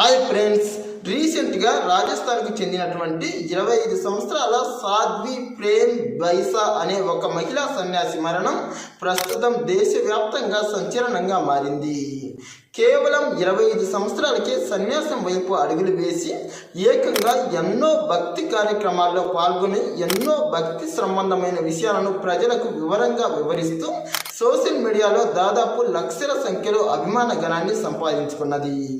Hi friends రీసెంట్గా రాజస్థాన్కు చెందినటువంటి ఇరవై ఐదు సంవత్సరాల సాధ్వి ప్రేమ్ బైసా అనే ఒక మహిళా సన్యాసి మరణం ప్రస్తుతం దేశవ్యాప్తంగా సంచలనంగా మారింది. కేవలం ఇరవై ఐదు సంవత్సరాలకే సన్యాసం వైపు అడుగులు వేసి ఏకంగా ఎన్నో భక్తి కార్యక్రమాల్లో పాల్గొని ఎన్నో భక్తి సంబంధమైన విషయాలను ప్రజలకు వివరంగా వివరిస్తూ సోషల్ మీడియాలో దాదాపు లక్షల సంఖ్యలో అభిమాన గణాన్ని సంపాదించుకున్నది.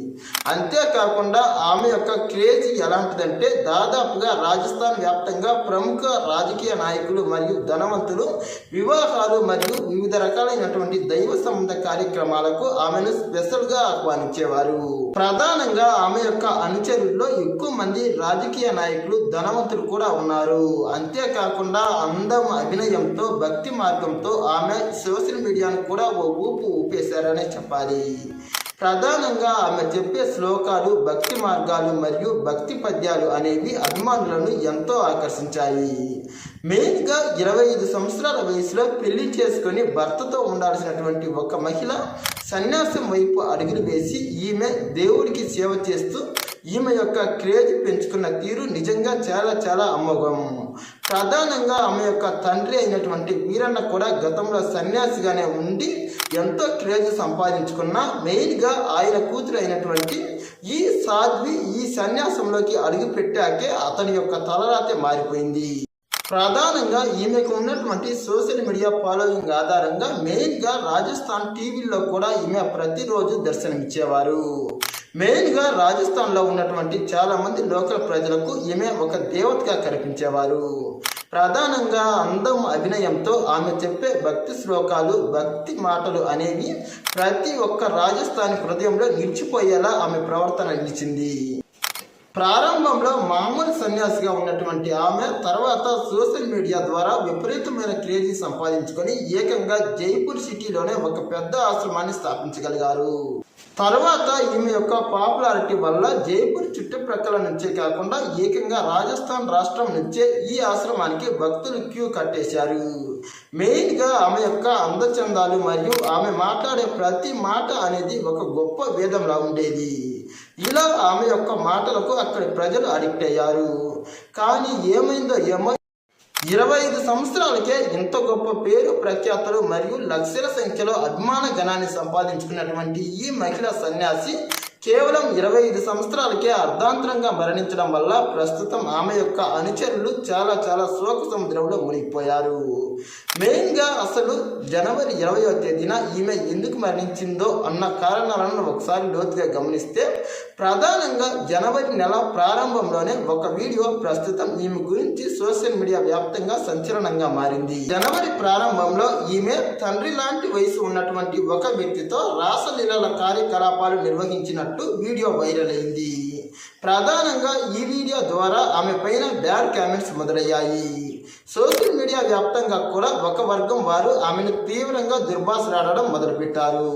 అంతేకాకుండా ఆమె యొక్క క్రేజ్ ఎలాంటిదంటే దాదాపుగా రాజస్థాన్ వ్యాప్తంగా ప్రముఖ రాజకీయ నాయకులు మరియు ధనవంతులు వివాహాలు మరియు వివిధ రకాలైనటువంటి దైవ సంబంధ కార్యక్రమాలకు ఆమెను స్పెషల్గా ఆహ్వానించేవారు. ప్రధానంగా ఆమె యొక్క అనుచరుల్లో ఎక్కువ మంది రాజకీయ నాయకులు ధనవంతులు కూడా ఉన్నారు. అంతేకాకుండా అందం అభినయంతో భక్తి మార్గంతో ఆమె సోషల్ మీడియాను కూడా ఓ ఊపు ఊపేశారనే చెప్పాలి. ప్రధానంగా ఆమె చెప్పే శ్లోకాలు భక్తి మార్గాలు మరియు భక్తి పద్యాలు అనేవి అభిమానులను ఎంతో ఆకర్షించాయి. మెయిన్గా ఇరవై ఐదు సంవత్సరాల వయసులో పెళ్ళి చేసుకుని భర్తతో ఉండాల్సినటువంటి ఒక మహిళ సన్యాసం వైపు అడుగులు వేసి ఈమె దేవుడికి సేవ చేస్తూ ఈమె యొక్క క్రేజ్ పెంచుకున్న తీరు నిజంగా చాలా చాలా అమోఘం. ప్రధానంగా ఆమె యొక్క తండ్రి అయినటువంటి వీరన్న కూడా గతంలో సన్యాసిగానే ఉండి ఎంతో క్రేజ్ సంపాదించుకున్న మెయిన్గా ఆయన కూతురు అయినటువంటి ఈ సాధ్వి ఈ సన్యాసంలోకి అడుగు పెట్టాకే అతని యొక్క తలరాతే మారిపోయింది. ప్రధానంగా ఈమెకు ఉన్నటువంటి సోషల్ మీడియా ఫాలోయింగ్ ఆధారంగా మెయిన్గా రాజస్థాన్ టీవీల్లో కూడా ఈమె ప్రతిరోజు దర్శనమిచ్చేవారు. మెయిన్గా రాజస్థాన్లో ఉన్నటువంటి చాలామంది లోకల్ ప్రజలకు ఈమె ఒక దేవతగా కనిపించేవారు. ప్రధానంగా అందం అభినయంతో ఆమె చెప్పే భక్తి శ్లోకాలు భక్తి మాటలు అనేవి ప్రతి ఒక్క రాజస్థాన్ హృదయంలో నిలిచిపోయేలా ఆమె ప్రవర్తన నిలిచింది. ప్రారంభంలో మామూలు సన్యాసిగా ఉన్నటువంటి ఆమె తర్వాత సోషల్ మీడియా ద్వారా విపరీతమైన క్రేజీ సంపాదించుకొని ఏకంగా జైపూర్ సిటీలోనే ఒక పెద్ద ఆశ్రమాన్ని స్థాపించగలిగారు. తర్వాత ఈమె యొక్క పాపులారిటీ వల్ల జైపూర్ చుట్టుప్రక్కల నుంచే కాకుండా ఏకంగా రాజస్థాన్ రాష్ట్రం నుంచే ఈ ఆశ్రమానికి భక్తులు క్యూ కట్టేశారు. మెయిన్గా ఆమె యొక్క అందచందాలు మరియు ఆమె మాట్లాడే ప్రతి మాట అనేది ఒక గొప్ప వేదంలా ఉండేది. ఇలా ఆమె యొక్క మాటలకు అక్కడి ప్రజలు అడిక్ట్ అయ్యారు. కానీ ఏమైందో ఏమో ఇరవై ఐదు సంవత్సరాలకే ఇంత గొప్ప పేరు ప్రఖ్యాతలు మరియు లక్షల సంఖ్యలో అభిమాన గణాన్ని సంపాదించుకున్నటువంటి ఈ మహిళా సన్యాసి కేవలం ఇరవై ఐదు సంవత్సరాలకే అర్ధాంతరంగా మరణించడం వల్ల ప్రస్తుతం ఆమె యొక్క అనుచరులు చాలా చాలా శోక సముద్రంలో మునిగిపోయారు. మెయిన్గా అసలు జనవరి ఇరవయో తేదీన ఈమె ఎందుకు మరణించిందో అన్న కారణాలను ఒకసారి లోతుగా గమనిస్తే ప్రధానంగా జనవరి నెల ప్రారంభంలోనే ఒక వీడియో ప్రస్తుతం ఈమె గురించి సోషల్ మీడియా వ్యాప్తంగా సంచలనంగా మారింది. జనవరి ప్రారంభంలో ఈమె తండ్రి లాంటి వయసు ఉన్నటువంటి ఒక వ్యక్తితో రాసలీలల కార్యకలాపాలు నిర్వహించినట్టు వీడియో వైరల్ అయింది. ప్రధానంగా ఈ వీడియో ద్వారా ఆమె పైన బ్యాడ్ కామెంట్స్ మొదలయ్యాయి. సోషల్ మీడియా వ్యాప్తంగా కూడా ఒక వర్గం వారు ఆమెను తీవ్రంగా దుర్భాషలాడడం మొదలుపెట్టారు.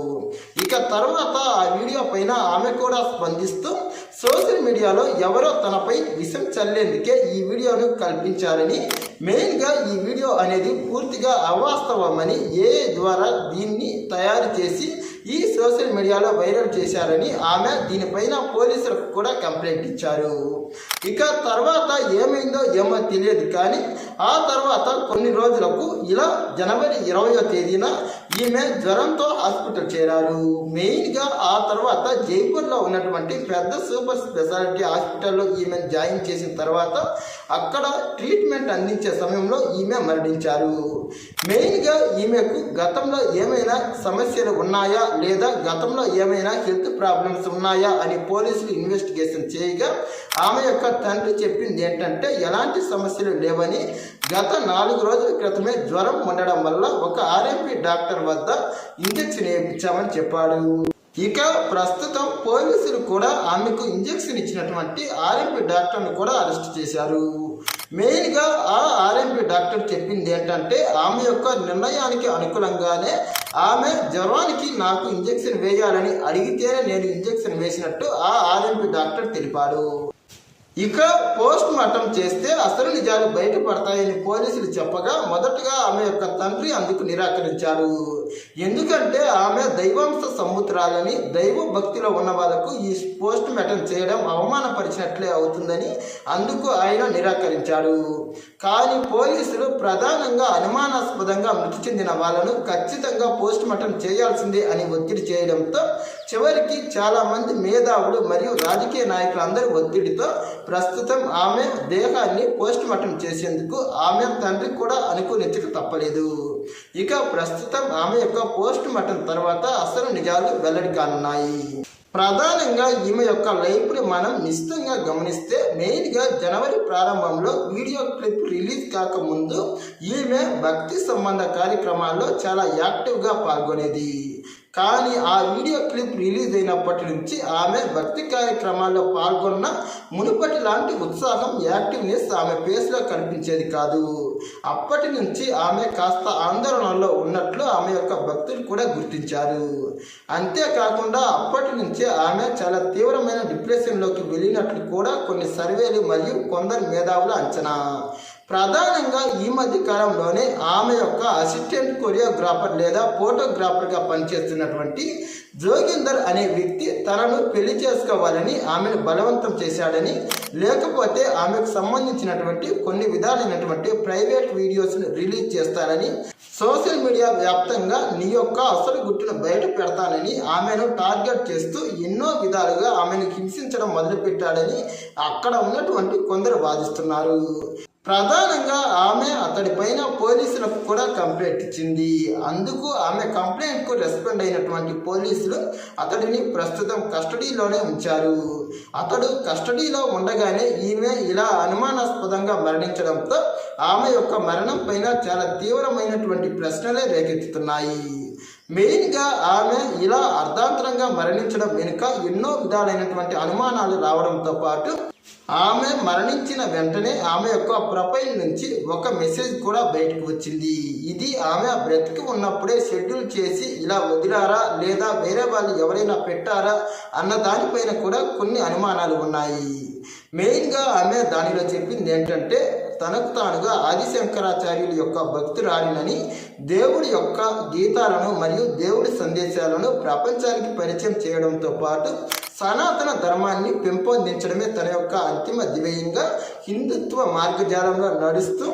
ఇక తర్వాత ఆ వీడియో పైన ఆమె కూడా స్పందిస్తూ సోషల్ మీడియాలో ఎవరో తనపై విషం చల్లేందుకే ఈ వీడియోను కల్పించారని మెయిన్గా ఈ వీడియో అనేది పూర్తిగా అవాస్తవమని ఏ ద్వారా దీన్ని తయారు చేసి ఈ సోషల్ మీడియాలో వైరల్ చేశారని ఆమె దీనిపైన పోలీసులకు కూడా కంప్లైంట్ ఇచ్చారు. ఇక తర్వాత ఏమైందో ఏమో తెలియదు కానీ ఆ తర్వాత కొన్ని రోజులకు ఇలా జనవరి ఇరవయో తేదీన ఈమె జ్వరంతో హాస్పిటల్ చేరారు. మెయిన్గా ఆ తర్వాత జైపూర్లో ఉన్నటువంటి పెద్ద సూపర్ స్పెషాలిటీ హాస్పిటల్లో ఈమె జాయిన్ చేసిన తర్వాత అక్కడ ట్రీట్మెంట్ అందించే సమయంలో ఈమె మరణించారు. మెయిన్గా ఈమెకు గతంలో ఏమైనా సమస్యలు ఉన్నాయా లేదా గతంలో ఏమైనా హెల్త్ ప్రాబ్లమ్స్ ఉన్నాయా అని పోలీసులు ఇన్వెస్టిగేషన్ చేయగా ఆమె యొక్క తండ్రి చెప్పింది ఏంటంటే ఎలాంటి సమస్యలు లేవని గత నాలుగు రోజుల క్రితమే జ్వరం ఉండడం వల్ల ఒక ఆర్ఎంపీ డాక్టర్ వద్ద ఇంజెక్షన్ వేయించామని చెప్పాడు. ఇక ప్రస్తుతం పోలీసులు కూడా ఆమెకు ఇంజెక్షన్ ఇచ్చినటువంటి ఆర్ఎంపీ డాక్టర్ను కూడా అరెస్ట్ చేశారు. మెయిన్గా ఆ ఆర్ఎంపీ డాక్టర్ చెప్పింది ఏంటంటే ఆమె యొక్క నిర్ణయానికి అనుకూలంగానే ఆమె జ్వరానికి నాకు ఇంజెక్షన్ వేయాలని అడిగితేనే నేను ఇంజెక్షన్ వేసినట్టు ఆ ఆర్ఎంపీ డాక్టర్ తెలిపాడు. ఇక పోస్ట్ మార్టం చేస్తే అసలు నిజాలు బయటపడతాయని పోలీసులు చెప్పగా మొదటగా ఆమె యొక్క తండ్రి అందుకు నిరాకరించారు. ఎందుకంటే ఆమె దైవాంశ సముద్రాలని దైవ భక్తిలో ఉన్న వాళ్ళకు ఈ పోస్ట్ మార్టం చేయడం అవమానపరిచినట్లే అవుతుందని అందుకు ఆయన నిరాకరించారు. కానీ పోలీసులు ప్రధానంగా అనుమానాస్పదంగా మృతి చెందిన వాళ్ళను ఖచ్చితంగా పోస్ట్ మార్టం చేయాల్సిందే అని ఒత్తిడి చేయడంతో చివరికి చాలామంది మేధావులు మరియు రాజకీయ నాయకులు అందరి ఒత్తిడితో ప్రస్తుతం ఆమె దేహాన్ని పోస్ట్ మార్టం చేసేందుకు ఆమె తండ్రి కూడా అనుకూలించక తప్పలేదు. ఇక ప్రస్తుతం ఆమె యొక్క పోస్ట్ మార్టం తర్వాత అసలు నిజాలు వెల్లడి కానున్నాయి. ప్రధానంగా ఈమె యొక్క లైఫ్ని మనం నిశ్చితంగా గమనిస్తే మెయిన్గా జనవరి ప్రారంభంలో వీడియో క్లిప్ రిలీజ్ కాకముందు ఈమె భక్తి సంబంధ కార్యక్రమాల్లో చాలా యాక్టివ్గా పాల్గొనేది. కానీ ఆ వీడియో క్లిప్ రిలీజ్ అయినప్పటి నుంచి ఆమె భక్తి కార్యక్రమాల్లో పాల్గొన్న మునుపటి లాంటి ఉత్సాహం యాక్టివ్నెస్ ఆమె ఫేస్లో కనిపించేది కాదు. అప్పటి నుంచి ఆమె కాస్త ఆందోళనలో ఉన్నట్లు ఆమె యొక్క భక్తులు కూడా గుర్తించారు. అంతేకాకుండా అప్పటి నుంచి ఆమె చాలా తీవ్రమైన డిప్రెషన్లోకి వెళ్ళినట్లు కూడా కొన్ని సర్వేలు మరియు కొందరు మేధావుల అంచనా ప్రధానంగా ఈ మధ్య కాలంలోనే ఆమె యొక్క అసిస్టెంట్ కొరియోగ్రాఫర్ లేదా ఫోటోగ్రాఫర్గా పనిచేస్తున్నటువంటి జోగిందర్ అనే వ్యక్తి తనను పెళ్ళి చేసుకోవాలని ఆమెను బలవంతం చేశాడని లేకపోతే ఆమెకు సంబంధించినటువంటి కొన్ని విధాలైనటువంటి ప్రైవేట్ వీడియోస్ను రిలీజ్ చేస్తానని సోషల్ మీడియా వ్యాప్తంగా నీ యొక్క అసలు గుట్టును బయట పెడతానని ఆమెను టార్గెట్ చేస్తూ ఎన్నో విధాలుగా ఆమెను హింసించడం మొదలుపెట్టాడని అక్కడ ఉన్నటువంటి కొందరు వాదిస్తున్నారు. ప్రధానంగా ఆమె అతడి పైన పోలీసులకు కూడా కంప్లైంట్ ఇచ్చింది. అందుకు ఆమె కంప్లైంట్కు రెస్పాండ్ అయినటువంటి పోలీసులు అతడిని ప్రస్తుతం కస్టడీలోనే ఉంచారు. అతడు కస్టడీలో ఉండగానే ఈమె ఇలా అనుమానాస్పదంగా మరణించడంతో ఆమె యొక్క మరణం పైన చాలా తీవ్రమైనటువంటి ప్రశ్నలే రేకెత్తుతున్నాయి. మెయిన్గా ఆమె ఇలా అర్ధాంతరంగా మరణించడం వెనుక ఎన్నో విధాలైనటువంటి అనుమానాలు రావడంతో పాటు ఆమె మరణించిన వెంటనే ఆమె యొక్క ప్రొఫైల్ నుంచి ఒక మెసేజ్ కూడా బయటకు వచ్చింది. ఇది ఆమె బ్రతికి ఉన్నప్పుడే షెడ్యూల్ చేసి ఇలా వదిలారా లేదా వేరే వాళ్ళు ఎవరైనా పెట్టారా అన్న దానిపైన కూడా కొన్ని అనుమానాలు ఉన్నాయి. మెయిన్గా ఆమె దానిలో చెప్పింది ఏంటంటే తనకు తానుగా ఆదిశంకరాచార్యుల యొక్క భక్తురాలినని దేవుడి యొక్క గీతాలను మరియు దేవుడి సందేశాలను ప్రపంచానికి పరిచయం చేయడంతో పాటు సనాతన ధర్మాన్ని పెంపొందించడమే తన యొక్క అంతిమ ధ్యేయంగా హిందుత్వ మార్గజాలంలో నడుస్తూ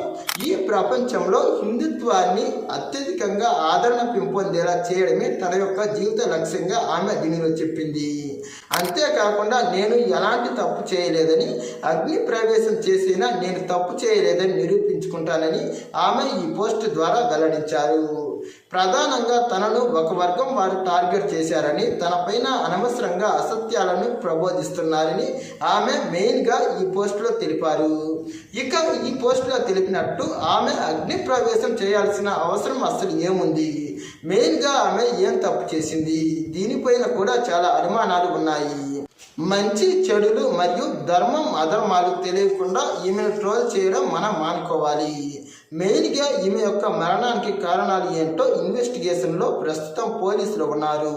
ఈ ప్రపంచంలో హిందుత్వాన్ని అత్యధికంగా ఆదరణ పెంపొందేలా చేయడమే తన యొక్క జీవిత లక్ష్యంగా ఆమె దీనిలో చెప్పింది. అంతేకాకుండా నేను ఎలాంటి తప్పు చేయలేదని అగ్ని ప్రవేశం చేసినా నేను తప్పు చేయలేదని నిరూపించుకుంటానని ఆమె ఈ పోస్ట్ ద్వారా వెల్లడించారు. ప్రధానంగా తనను ఒక వర్గం వారు టార్గెట్ చేశారని తనపైన అనవసరంగా అసత్యాలను ప్రబోధిస్తున్నారని ఆమె మెయిన్గా ఈ పోస్టులో తెలిపారు. ఇక ఈ పోస్టులో తెలిపినట్టు ఆమె అగ్ని ప్రవేశం చేయాల్సిన అవసరం అసలు ఏముంది? మెయిన్గా ఆమె ఏం తప్పు చేసింది? దీనిపైన కూడా చాలా అనుమానాలు ఉన్నాయి. మంచి చెడులు మరియు ధర్మం అధర్మాలు తెలియకుండా ఈమెను ట్రోల్ చేయడం మనం మానుకోవాలి. మెయిన్గా ఈమె యొక్క మరణానికి కారణాలు ఏంటో ఇన్వెస్టిగేషన్లో ప్రస్తుతం పోలీసులు ఉన్నారు.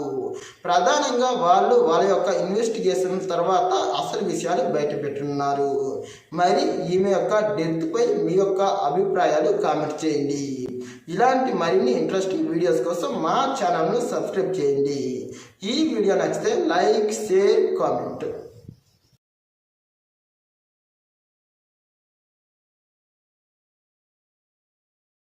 ప్రధానంగా వాళ్ళు వాళ్ళ యొక్క ఇన్వెస్టిగేషన్ తర్వాత అసలు విషయాలు బయటపెట్టున్నారు. మరి ఈమె యొక్క డెత్పై మీ యొక్క అభిప్రాయాలు కామెంట్ చేయండి. ఇలాంటి మరిన్ని ఇంట్రెస్టింగ్ వీడియోస్ కోసం మా ఛానల్ను సబ్స్క్రైబ్ చేయండి. ఈ వీడియో నచ్చితే లైక్ షేర్ కామెంట్.